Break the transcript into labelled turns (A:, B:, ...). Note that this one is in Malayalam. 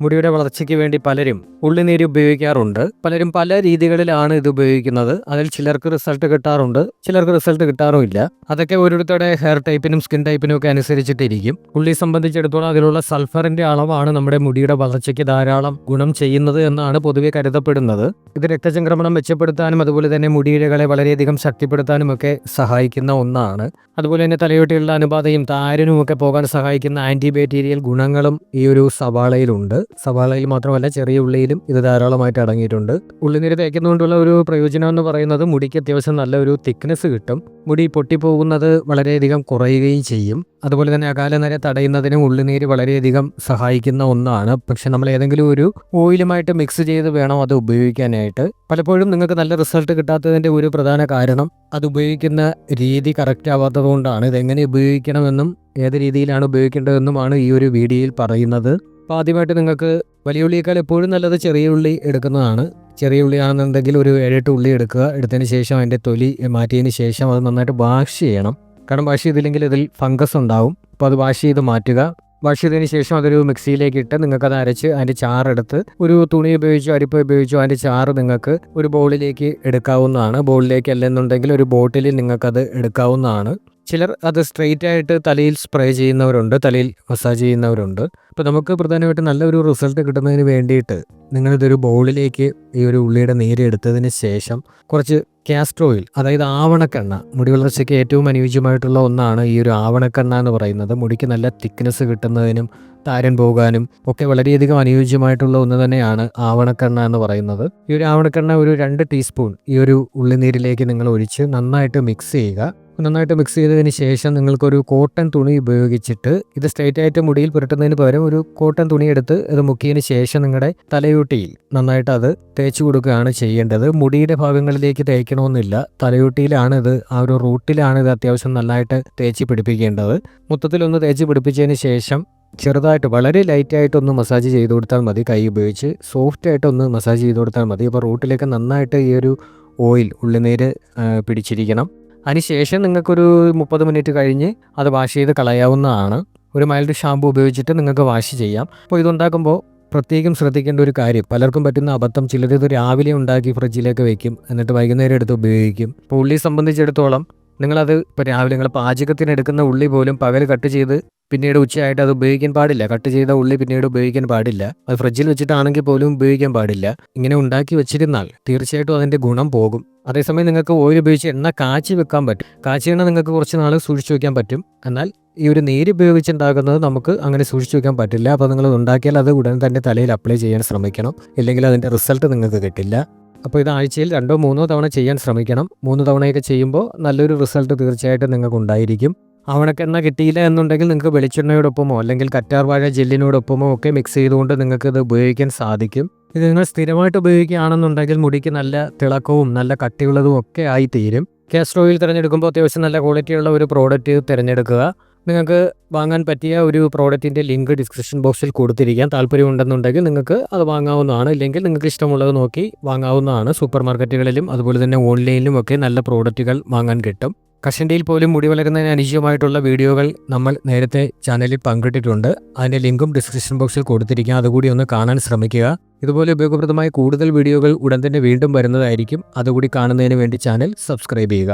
A: മുടിയുടെ വളർച്ചയ്ക്ക് വേണ്ടി പലരും ഉള്ളിനീര് ഉപയോഗിക്കാറുണ്ട്. പലരും പല രീതികളിലാണ് ഇത് ഉപയോഗിക്കുന്നത്. അതിൽ ചിലർക്ക് റിസൾട്ട് കിട്ടാറുണ്ട്. ചിലർക്ക് റിസൾട്ട് കിട്ടാറുമില്ല. അതൊക്കെ ഓരോരുത്തരുടെ ഹെയർ ടൈപ്പിനും സ്കിൻ ടൈപ്പിനും ഒക്കെ അനുസരിച്ചിട്ടിരിക്കും. ഉള്ളി സംബന്ധിച്ചിടത്തോളം അതിലുള്ള സൾഫറിന്റെ അളവാണ് നമ്മുടെ മുടിയുടെ വളർച്ചയ്ക്ക് ധാരാളം ഗുണം ചെയ്യുന്നത് എന്നാണ് പൊതുവെ കരുതപ്പെടുന്നത്. ഇത് രക്തചംക്രമണം മെച്ചപ്പെടുത്താനും അതുപോലെ തന്നെ മുടിയിഴകളെ വളരെയധികം ശക്തിപ്പെടുത്താനും ഒക്കെ സഹായിക്കുന്ന ഒന്നാണ്. അതുപോലെ തന്നെ തലയോട്ടിയുള്ള അനുപാതയും താരനും ഒക്കെ പോകാൻ സഹായിക്കുന്ന ആന്റി ബാക്ടീരിയൽ ഗുണങ്ങളും ഈ ഒരു സവാളയിലുണ്ട്. സവാളയിൽ മാത്രമല്ല ചെറിയ ഉള്ളിയിലും ഇത് ധാരാളമായിട്ട് അടങ്ങിയിട്ടുണ്ട്. ഉള്ളിനീര് തേക്കുന്നതുകൊണ്ടുള്ള ഒരു പ്രയോജനം എന്ന് പറയുന്നത് മുടിക്ക് അത്യാവശ്യം നല്ല ഒരു തിക്നെസ് കിട്ടും. മുടി പൊട്ടിപ്പോകുന്നത് വളരെയധികം കുറയുകയും ചെയ്യും. അതുപോലെ തന്നെ അകാല നര തടയുന്നതിനും ഉള്ളിനീര് വളരെയധികം സഹായിക്കുന്ന ഒന്നാണ്. പക്ഷെ നമ്മൾ ഏതെങ്കിലും ഒരു ഓയിലുമായിട്ട് മിക്സ് ചെയ്ത് വേണം അത് ഉപയോഗിക്കാനായിട്ട്. പലപ്പോഴും നിങ്ങൾക്ക് നല്ല റിസൾട്ട് കിട്ടാത്തതിന്റെ ഒരു പ്രധാന കാരണം അത് ഉപയോഗിക്കുന്ന രീതി കറക്റ്റ് ആവാത്തത് കൊണ്ടാണ് ഇതെങ്ങനെ ഉപയോഗിക്കണമെന്നും ഏത് രീതിയിലാണ് ഉപയോഗിക്കേണ്ടതെന്നുമാണ് ഈ ഒരു വീഡിയോയിൽ പറയുന്നത്. അപ്പോൾ ആദ്യമായിട്ട് നിങ്ങൾക്ക് വലിയ ഉള്ളിയേക്കാൾ എപ്പോഴും നല്ലത് ചെറിയ ഉള്ളി എടുക്കുന്നതാണ്. ചെറിയ ഉള്ളിയാണെന്നുണ്ടെങ്കിൽ ഒരു ഏഴെട്ട് ഉള്ളി എടുക്കുക. എടുത്തതിന് ശേഷം അതിന്റെ തൊലി മാറ്റിയതിന് ശേഷം അത് നന്നായിട്ട് വാഷ് ചെയ്യണം. കാരണം വാഷ് ചെയ്തില്ലെങ്കിൽ ഇതിൽ ഫംഗസ് ഉണ്ടാവും. അപ്പോൾ അത് വാഷ് ചെയ്ത് മാറ്റുക. വാഷ് ചെയ്തതിന് ശേഷം അതൊരു മിക്സിയിലേക്ക് ഇട്ട് നിങ്ങൾക്ക് അത് അരച്ച് അതിന്റെ ചാറെടുത്ത് ഒരു തുണി ഉപയോഗിച്ചോ അരിപ്പ ഉപയോഗിച്ചോ അതിന്റെ ചാറ് നിങ്ങൾക്ക് ഒരു ബൗളിലേക്ക് എടുക്കാവുന്നതാണ്. ബൗളിലേക്ക് അല്ലെന്നുണ്ടെങ്കിൽ ഒരു ബോട്ടിലിൽ നിങ്ങൾക്കത് എടുക്കാവുന്നതാണ്. ചിലർ അത് സ്ട്രെയിറ്റ് ആയിട്ട് തലയിൽ സ്പ്രേ ചെയ്യുന്നവരുണ്ട് തലയിൽ മസാജ് ചെയ്യുന്നവരുണ്ട്. അപ്പോൾ നമുക്ക് പ്രധാനമായിട്ടും നല്ലൊരു റിസൾട്ട് കിട്ടുന്നതിന് വേണ്ടിയിട്ട് നിങ്ങളിതൊരു ബൗളിലേക്ക് ഈ ഒരു ഉള്ളിയുടെ നീര് എടുത്തതിന് ശേഷം കുറച്ച് കാസ്റ്റർ ഓയിൽ അതായത് ആവണക്കെണ്ണ മുടി വളർച്ചയ്ക്ക് ഏറ്റവും അനുയോജ്യമായിട്ടുള്ള ഒന്നാണ് ഈ ഒരു ആവണക്കെണ്ണ എന്ന് പറയുന്നത്. മുടിക്ക് നല്ല തിക്നെസ് കിട്ടുന്നതിനും താരൻ പോകാനും ഒക്കെ വളരെയധികം അനുയോജ്യമായിട്ടുള്ള ഒന്ന് തന്നെയാണ് ആവണക്കെണ്ണ എന്ന് പറയുന്നത്. ഈ ഒരു ആവണക്കെണ്ണ ഒരു രണ്ട് ടീസ്പൂൺ ഈ ഒരു ഉള്ളിനീരിലേക്ക് നിങ്ങൾ ഒഴിച്ച് നന്നായിട്ട് മിക്സ് ചെയ്യുക. നന്നായിട്ട് മിക്സ് ചെയ്തതിന് ശേഷം നിങ്ങൾക്കൊരു കോട്ടൺ തുണി ഉപയോഗിച്ചിട്ട് ഇത് സ്ട്രൈറ്റ് ആയിട്ട് മുടിയിൽ പുരട്ടുന്നതിന് പകരം ഒരു കോട്ടൺ തുണി എടുത്ത് ഇത് മുക്കിയതിന് ശേഷം നിങ്ങളുടെ തലയൂട്ടിയിൽ നന്നായിട്ട് അത് തേച്ചു കൊടുക്കുകയാണ് ചെയ്യേണ്ടത്. മുടിയുടെ ഭാഗങ്ങളിലേക്ക് തേക്കണമെന്നില്ല. തലയൂട്ടിയിലാണ് ഇത് ആ ഒരു റൂട്ടിലാണ് ഇത് അത്യാവശ്യം നന്നായിട്ട് തേച്ച് പിടിപ്പിക്കേണ്ടത്. മൊത്തത്തിലൊന്ന് തേച്ച് പിടിപ്പിച്ചതിന് ശേഷം ചെറുതായിട്ട് വളരെ ലൈറ്റായിട്ടൊന്ന് മസാജ് ചെയ്ത് കൊടുത്താൽ മതി. കൈ ഉപയോഗിച്ച് സോഫ്റ്റ് ആയിട്ടൊന്ന് മസാജ് ചെയ്ത് കൊടുത്താൽ മതി. അപ്പോൾ റൂട്ടിലേക്ക് നന്നായിട്ട് ഈ ഒരു ഓയിൽ ഉള്ളിനീര് പിടിച്ചിരിക്കണം. അതിനുശേഷം നിങ്ങൾക്കൊരു മുപ്പത് മിനിറ്റ് കഴിഞ്ഞ് അത് വാഷ് ചെയ്ത് കളയാവുന്നതാണ്. ഒരു മൈൽഡ് ഷാമ്പു ഉപയോഗിച്ചിട്ട് നിങ്ങൾക്ക് വാഷ് ചെയ്യാം. അപ്പോൾ ഇതുണ്ടാക്കുമ്പോൾ പ്രത്യേകം ശ്രദ്ധിക്കേണ്ട ഒരു കാര്യം പലർക്കും പറ്റുന്ന അബദ്ധം ചിലർ ഇത് രാവിലെ ഉണ്ടാക്കി ഫ്രിഡ്ജിലേക്ക് വെക്കും എന്നിട്ട് വൈകുന്നേരം എടുത്ത് ഉപയോഗിക്കും. അപ്പോൾ ഉള്ളി സംബന്ധിച്ചിടത്തോളം നിങ്ങളത് ഇപ്പോൾ രാവിലെ നിങ്ങൾ പാചകത്തിന് എടുക്കുന്ന ഉള്ളി പോലും പകൽ കട്ട് ചെയ്ത് പിന്നീട് ഉച്ചയായിട്ട് അത് ഉപയോഗിക്കാൻ പാടില്ല. കട്ട് ചെയ്ത ഉള്ളി പിന്നീട് ഉപയോഗിക്കാൻ പാടില്ല. അത് ഫ്രിഡ്ജിൽ വെച്ചിട്ടാണെങ്കിൽ പോലും ഉപയോഗിക്കാൻ പാടില്ല. ഇങ്ങനെ ഉണ്ടാക്കി വെച്ചിരുന്നാൽ തീർച്ചയായിട്ടും അതിന്റെ ഗുണം പോകും. അതേസമയം നിങ്ങൾക്ക് ഓയിൽ ഉപയോഗിച്ച് എണ്ണ കാച്ചി വെക്കാൻ പറ്റും. കാച്ചി എണ്ണ നിങ്ങൾക്ക് കുറച്ച് നാൾ സൂക്ഷിച്ചു വെക്കാൻ പറ്റും. എന്നാൽ ഈ ഒരു നീര് ഉപയോഗിച്ചുണ്ടാകുന്നത് നമുക്ക് അങ്ങനെ സൂക്ഷിച്ചു വെക്കാൻ പറ്റില്ല. അപ്പോൾ നിങ്ങൾ ഉണ്ടാക്കിയാൽ അത് ഉടൻ തന്നെ തലയിൽ അപ്ലൈ ചെയ്യാൻ ശ്രമിക്കണം. ഇല്ലെങ്കിൽ അതിന്റെ റിസൾട്ട് നിങ്ങൾക്ക് കിട്ടില്ല. അപ്പോൾ ഇത് ആഴ്ചയിൽ രണ്ടോ മൂന്നോ തവണ ചെയ്യാൻ ശ്രമിക്കണം. മൂന്ന് തവണയൊക്കെ ചെയ്യുമ്പോൾ നല്ലൊരു റിസൾട്ട് തീർച്ചയായിട്ടും നിങ്ങൾക്ക് ഉണ്ടായിരിക്കും. അവണക്കെണ്ണ കിട്ടിയില്ല എന്നുണ്ടെങ്കിൽ നിങ്ങൾക്ക് വെളിച്ചെണ്ണയോടൊപ്പമോ അല്ലെങ്കിൽ കറ്റാർവാഴ ജെല്ലിനോടൊപ്പമോ ഒക്കെ മിക്സ് ചെയ്തുകൊണ്ട് നിങ്ങൾക്ക് ഇത് ഉപയോഗിക്കാൻ സാധിക്കും. ഇത് നിങ്ങൾ സ്ഥിരമായിട്ട് ഉപയോഗിക്കുകയാണെന്നുണ്ടെങ്കിൽ മുടിക്ക് നല്ല തിളക്കവും നല്ല കട്ടിയുള്ളതും ഒക്കെ ആയി തീരും കാസ്റ്റർ ഓയിൽ തിരഞ്ഞെടുക്കുമ്പോൾ അത്യാവശ്യം നല്ല ക്വാളിറ്റിയുള്ള ഒരു പ്രോഡക്റ്റ് തിരഞ്ഞെടുക്കുക. നിങ്ങൾക്ക് വാങ്ങാൻ പറ്റിയ ഒരു പ്രോഡക്റ്റിന്റെ ലിങ്ക് ഡിസ്ക്രിപ്ഷൻ ബോക്സിൽ കൊടുത്തിരിക്കാം. താല്പര്യമുണ്ടെന്നുണ്ടെങ്കിൽ നിങ്ങൾക്ക് അത് വാങ്ങാവുന്നതാണ്. ഇല്ലെങ്കിൽ നിങ്ങൾക്ക് ഇഷ്ടമുള്ളത് നോക്കി വാങ്ങാവുന്നതാണ്. സൂപ്പർ മാർക്കറ്റുകളിലും അതുപോലെ തന്നെ ഓൺലൈനിലും ഒക്കെ നല്ല പ്രോഡക്റ്റുകൾ വാങ്ങാൻ കിട്ടും. കഷണ്ടിയിൽ പോലും മുടി വളരുന്നതിന് അനുയോജ്യമായിട്ടുള്ള വീഡിയോകൾ നമ്മൾ നേരത്തെ ചാനലിൽ പങ്കിട്ടിട്ടുണ്ട്. അതിന്റെ ലിങ്കും ഡിസ്ക്രിപ്ഷൻ ബോക്സിൽ കൊടുത്തിരിക്കാം. അതുകൂടി ഒന്ന് കാണാൻ ശ്രമിക്കുക. ഇതുപോലെ ഉപയോഗപ്രദമായ കൂടുതൽ വീഡിയോകൾ ഉടൻ തന്നെ വീണ്ടും വരുന്നതായിരിക്കും. അതുകൂടി കാണുന്നതിന് വേണ്ടി ചാനൽ സബ്സ്ക്രൈബ് ചെയ്യുക.